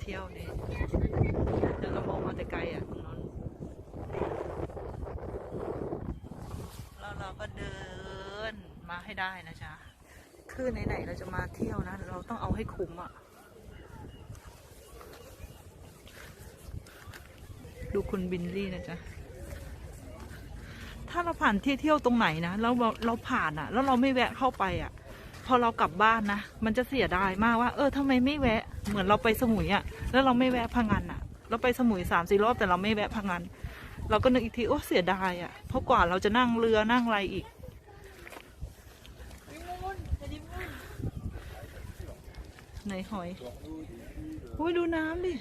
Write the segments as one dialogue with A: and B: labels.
A: เที่ยวนี่เดี๋ยวเรามองมาแต่ไกลอะตรงนั้นแล้วเราก็เดินมาให้ได้นะจ๊ะ คือไหนๆเราจะมาเที่ยวนะ เราต้องเอาให้คุ้มอะ ดูคุณบินลี่นะจ๊ะ ถ้าเราผ่านที่เที่ยวตรงไหนนะแล้วเราเราผ่านอะ แล้วเราไม่แวะเข้าไปอะ พอเรากลับบ้านนะ มันจะเสียดายมากว่า เออทำไมไม่แวะ เหมือนเราไปสมุยอะ่ะแล้วเราไม่แวะพังงานอะ่ะเราไปสมุยสามสี่รอบแต่เราไม่แวะพังงานเราก็นึกอีกทีโอ้เสียดายอะ่ะเพราะกว่าเราจะนั่งเรือนั่งอะไรอีกไหนหอยโอ้ยดูน้ำดิ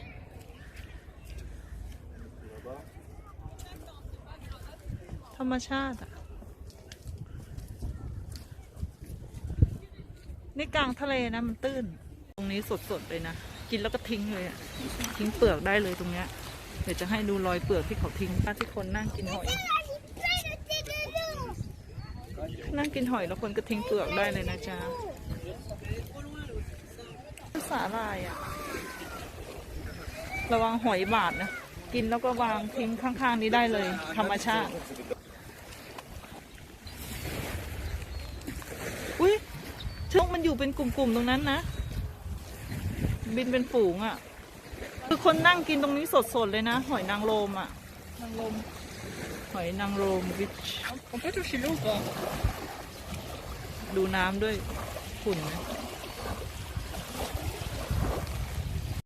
A: ธรรมชาติอะ นี่กลางทะเลนะมันตื้น ตรงนี้สดๆเลยนะ กินแล้วก็ทิ้งเลยอะทิ้งเปลือกได้เลยตรงเนี้ย เดี๋ยวจะให้ดูรอยเปลือกที่เขาทิ้งที่คนนั่งกินหอย นั่งกินหอยแล้วคนก็ทิ้งเปลือกได้เลยนะจ๊ะสาลายอะระวังหอยบาดนะ กินแล้วก็วางทิ้งข้างๆนี้ได้เลย ธรรมชาติ อุ้ย ชกมันอยู่เป็นกลุ่มๆตรงนั้นนะ บินเป็นฝูงอะ่ะ คือคนนั่งกินตรงนี้สดๆเลยนะ หอยนางรมอะ่ะ นางรมหอยนางรมวิช
B: On peut toucher l'eau ou pas
A: ดูน้ำด้วยขุ่นนะ